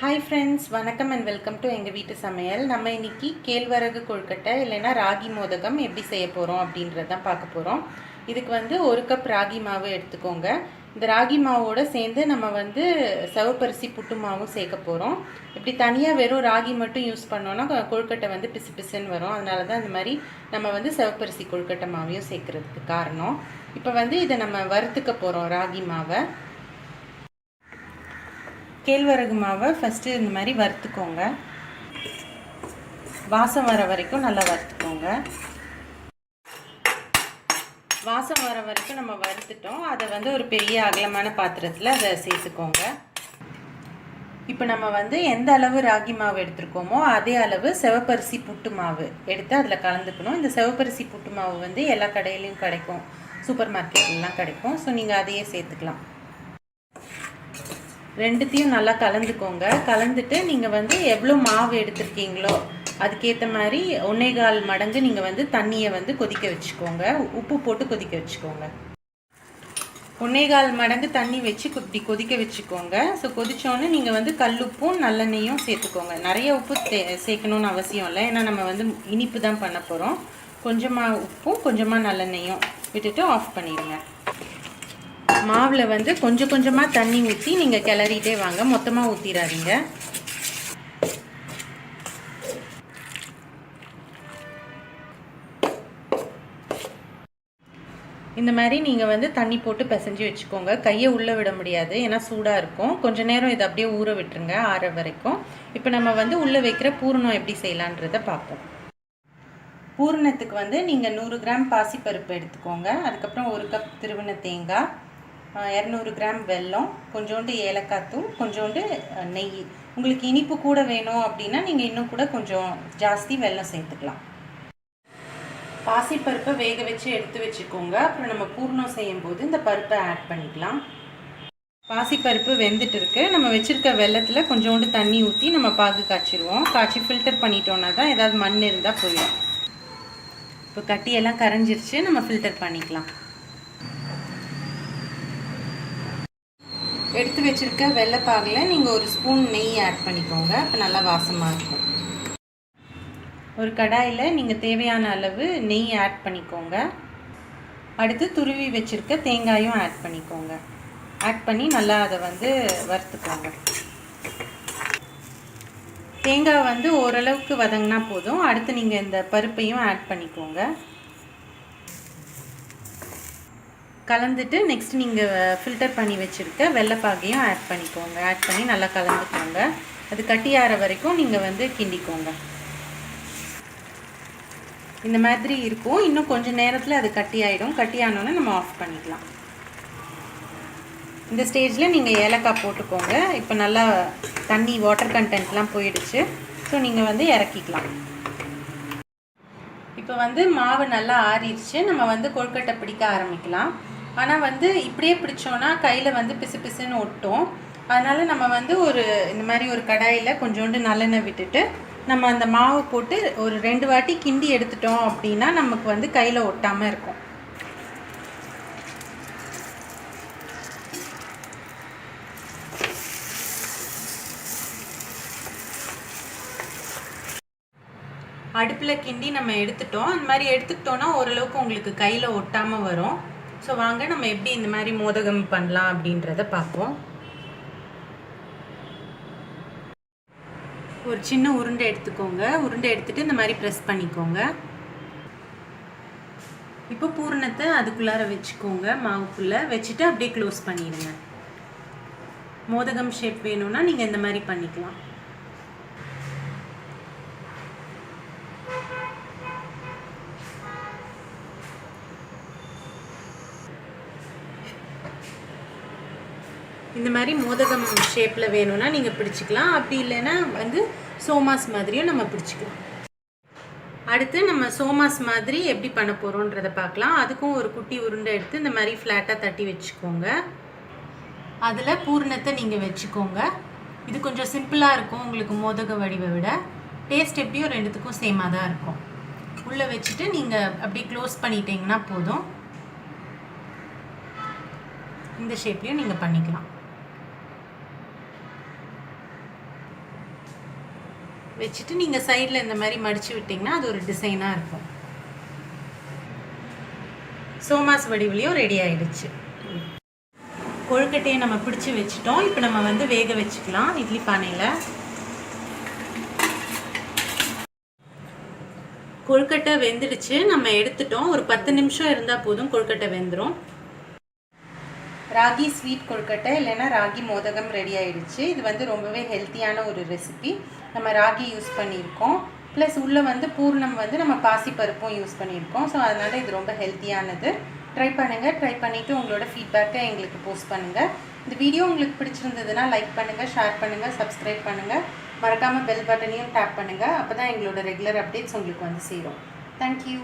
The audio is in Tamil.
ஹாய் ஃப்ரெண்ட்ஸ் வணக்கம் அண்ட் வெல்கம் டு எங்கள் வீட்டு சமையல். நம்ம இன்றைக்கி கேழ்வரகு கொழுக்கட்டை இல்லைன்னா ராகி மோதகம் எப்படி செய்ய போகிறோம் அப்படின்றதான் பார்க்க போகிறோம் இதுக்கு வந்து ஒரு கப் ராகி மாவு எடுத்துக்கோங்க. இந்த ராகி மாவோட சேர்ந்து நம்ம வந்து சவப்பரிசி புட்டு மாவும் சேர்க்க போகிறோம் இப்படி தனியாக வெறும் ராகி மட்டும் யூஸ் பண்ணோன்னா கொழுக்கட்டை வந்து பிசு பிசுன்னு வரும். அதனால தான் இந்த மாதிரி நம்ம வந்து சவப்பரிசி கொழுக்கட்டை மாவையும் சேர்க்கறதுக்கு காரணம். இப்போ வந்து இதை நம்ம வறுத்துக்க போகிறோம் ராகி மாவை. கேழ்வரகு மாவை ஃபஸ்ட்டு இந்த மாதிரி வறுத்துக்கோங்க. வாசம் வர வரைக்கும் நல்லா வறுத்துக்கோங்க. வாசம் வர வரைக்கும் நம்ம வறுத்துட்டோம். அதை வந்து ஒரு பெரிய அகலமான பாத்திரத்தில் அதை சேர்த்துக்கோங்க. இப்போ நம்ம வந்து எந்த அளவு ராகி மாவு எடுத்துருக்கோமோ அதே அளவு சிவப்பரிசி புட்டு மாவு எடுத்து அதில் கலந்துக்கணும். இந்த செவப்பரிசி புட்டு மாவு வந்து எல்லா கடையிலையும் கிடைக்கும். சூப்பர் மார்க்கெட்லாம் கிடைக்கும். ஸோ நீங்கள் அதையே சேர்த்துக்கலாம். ரெண்டுத்தையும் நல்லா கலந்துக்கோங்க. கலந்துட்டு நீங்கள் வந்து எவ்வளோ மாவு எடுத்துருக்கீங்களோ அதுக்கேற்ற மாதிரி ஒன்னேகால் மடங்கு நீங்கள் வந்து தண்ணியை வந்து கொதிக்க வச்சுக்கோங்க. உப்பு போட்டு கொதிக்க வச்சுக்கோங்க. ஒன்னேகால் மடங்கு தண்ணி வச்சு இப்படி கொதிக்க வச்சுக்கோங்க. ஸோ கொதித்தோன்னே நீங்கள் வந்து கல்லுப்பும் நல்லெண்ணெயும் சேர்த்துக்கோங்க. நிறைய உப்பு சேர்க்கணும்னு அவசியம் இல்லை. ஏன்னா நம்ம வந்து இனிப்பு தான் பண்ண போகிறோம் கொஞ்சமாக உப்பும் கொஞ்சமாக நல்லெண்ணெயும் விட்டுட்டு ஆஃப் பண்ணிடுங்க. மாவில் வந்து கொஞ்சம் கொஞ்சமாக தண்ணி ஊற்றி நீங்கள் கிளறிட்டே வாங்க. மொத்தமாக ஊற்றிடாதீங்க இந்த மாதிரி நீங்கள் வந்து தண்ணி போட்டு பிசைஞ்சு வச்சுக்கோங்க. கையை உள்ளே விட முடியாது ஏன்னா சூடாக இருக்கும். கொஞ்ச நேரம் இதை அப்படியே ஊற விட்டுருங்க ஆற வரைக்கும். இப்போ நம்ம வந்து உள்ளே வைக்கிற பூரணம் எப்படி செய்யலான்றதை பார்ப்போம். பூரணத்துக்கு வந்து நீங்கள் நூறு கிராம் பாசிப்பருப்பு எடுத்துக்கோங்க. அதுக்கப்புறம் ஒரு கப் திருவண்ண தேங்காய். இரநூறு கிராம் வெல்லம் கொஞ்சோண்டு ஏலக்காய் தூள் கொஞ்சோண்டு நெய். உங்களுக்கு இனிப்பு கூட வேணும் அப்படின்னா நீங்கள் இன்னும் கூட கொஞ்சம் ஜாஸ்தி வெல்லம் சேர்த்துக்கலாம். பாசிப்பருப்பை வேக வச்சு எடுத்து வச்சுக்கோங்க. அப்புறம் நம்ம பூர்ணம் செய்யும் போது இந்த பருப்பை ஆட் பண்ணிக்கலாம். பாசிப்பருப்பு வெந்துட்டு இருக்கு. நம்ம வச்சுருக்க வெள்ளத்தில் கொஞ்சோண்டு தண்ணி ஊற்றி நம்ம பாகு காய்ச்சிருவோம். காய்ச்சி ஃபில்டர் பண்ணிட்டோன்னா தான் ஏதாவது மண் இருந்தால் போயிடும். இப்போ கட்டியெல்லாம் கரைஞ்சிருச்சு. நம்ம ஃபில்டர் பண்ணிக்கலாம். எடுத்து வச்சிருக்க வெள்ளைப்பாகில் நீங்கள் ஒரு ஸ்பூன் நெய் ஆட் பண்ணிக்கோங்க. அப்போ நல்லா வாசமாக இருக்கும். ஒரு கடாயில் நீங்கள் தேவையான அளவு நெய் ஆட் பண்ணிக்கோங்க. அடுத்து துருவி வச்சுருக்க தேங்காயும் ஆட் பண்ணிக்கோங்க. ஆட் பண்ணி நல்லா அதை வந்து வறுத்துக்கோங்க. தேங்காய் வந்து ஓரளவுக்கு வதங்கினா போதும். அடுத்து நீங்கள் இந்த பருப்பையும் ஆட் பண்ணிக்கோங்க. கலந்துட்டு நெக்ஸ்ட் நீங்கள் ஃபில்டர் பண்ணி வச்சுருக்க வெள்ளைப்பாகையும் ஆட் பண்ணிக்கோங்க. ஆட் பண்ணி நல்லா கலந்துக்கோங்க. அது கட்டியாற வரைக்கும் நீங்கள் வந்து கிண்டிக்கோங்க. இந்த மாதிரி இருக்கும். இன்னும் கொஞ்சம் நேரத்தில் அது கட்டி ஆகிடும் கட்டி ஆனோன்னே நம்ம ஆஃப் பண்ணிக்கலாம். இந்த ஸ்டேஜில் நீங்கள் ஏலக்காய் போட்டுக்கோங்க. இப்போ நல்லா தண்ணி வாட்டர் கண்டென்ட்லாம் போயிடுச்சு. ஸோ நீங்கள் வந்து இறக்கிக்கலாம். இப்போ வந்து மாவு நல்லா ஆறிடுச்சு. நம்ம வந்து கொழுக்கட்டை பிடிக்க ஆரம்பிக்கலாம். ஆனால் வந்து இப்படியே பிடிச்சோன்னா கையில் வந்து பிசு பிசுன்னு ஒட்டும். அதனால் நம்ம வந்து ஒரு இந்த மாதிரி ஒரு கடாயில் கொஞ்சோண்டு நல்லெண்ணெய் விட்டுட்டு நம்ம அந்த மாவு போட்டு ஒரு ரெண்டு வாட்டி கிண்டி எடுத்துட்டோம் அப்படின்னா நமக்கு வந்து கையில் ஒட்டாமல் இருக்கும். அடுப்பில் கிண்டி நம்ம எடுத்துட்டோம். அந்த மாதிரி எடுத்துக்கிட்டோன்னா ஓரளவுக்கு உங்களுக்கு கையில் ஒட்டாமல் வரும். ஸோ வாங்க நம்ம எப்படி இந்த மாதிரி மோதகம் பண்ணலாம் அப்படின்றத பார்ப்போம். ஒரு சின்ன உருண்டை எடுத்துக்கோங்க. உருண்டை எடுத்துகிட்டு இந்த மாதிரி ப்ரெஸ் பண்ணிக்கோங்க. இப்போ பூரணத்தை அதுக்குள்ளார வச்சுக்கோங்க மாவுக்குள்ளே. வச்சுட்டு அப்படியே க்ளோஸ் பண்ணிடுங்க. மோதகம் ஷேப் வேணும்னா நீங்கள் இந்த மாதிரி பண்ணிக்கலாம். இந்த மாதிரி மோதகம் ஷேப்பில் வேணும்னா நீங்கள் பிடிச்சிக்கலாம். அப்படி இல்லைன்னா வந்து சோமாஸ் மாதிரியும் நம்ம பிடிச்சிக்கலாம். அடுத்து நம்ம சோமாஸ் மாதிரி எப்படி பண்ண போகிறோன்றதை பார்க்கலாம். அதுக்கும் ஒரு குட்டி உருண்டை எடுத்து இந்த மாதிரி ஃப்ளாட்டாக தட்டி வச்சுக்கோங்க. அதில் பூரணத்தை நீங்கள் வச்சுக்கோங்க. இது கொஞ்சம் சிம்பிளாக இருக்கும் உங்களுக்கு மோதக வடிவை விட. டேஸ்ட் எப்படியும் ரெண்டுத்துக்கும் சேமாக தான் இருக்கும். உள்ளே வச்சுட்டு நீங்கள் அப்படி க்ளோஸ் பண்ணிட்டீங்கன்னா போதும். இந்த ஷேப்லேயும் நீங்கள் பண்ணிக்கலாம். வச்சுட்டு நீங்கள் சைடில் இந்த மாதிரி மடித்து விட்டிங்கன்னா அது ஒரு டிசைனாக இருக்கும். சோமாஸ் வடிவுலையும் ரெடி ஆகிடுச்சு கொழுக்கட்டையை நம்ம பிடிச்சி வச்சுட்டோம். இப்போ நம்ம வந்து வேக வச்சுக்கலாம். இட்லி பானையில். கொழுக்கட்டை வெந்துடுச்சு. நம்ம எடுத்துட்டோம். ஒரு பத்து நிமிஷம் இருந்தால் போதும் கொழுக்கட்டை வெந்துடும் ராகி ஸ்வீட் கொழுக்கட்டை இல்லைன்னா ராகி மோதகம் ரெடி ஆயிடுச்சு. இது வந்து ரொம்பவே ஹெல்த்தியான ஒரு ரெசிபி நம்ம ராகி யூஸ் பண்ணியிருக்கோம். ப்ளஸ் உள்ளே வந்து பூர்ணம் வந்து நம்ம பாசிப்பருப்பும் யூஸ் பண்ணியிருக்கோம். ஸோ அதனால் இது ரொம்ப ஹெல்த்தியானது ட்ரை பண்ணுங்கள் ட்ரை பண்ணிவிட்டு உங்களோட ஃபீட்பேக்கை எங்களுக்கு போஸ்ட் பண்ணுங்கள் இந்த வீடியோ உங்களுக்கு பிடிச்சிருந்ததுன்னா லைக் பண்ணுங்கள் ஷேர் பண்ணுங்கள் சப்ஸ்கிரைப் பண்ணுங்கள் மறக்காமல் பெல் பட்டனையும் டேப் பண்ணுங்கள் அப்போ தான் எங்களோட ரெகுலர் அப்டேட்ஸ் உங்களுக்கு வந்து சேரும். தேங்க்யூ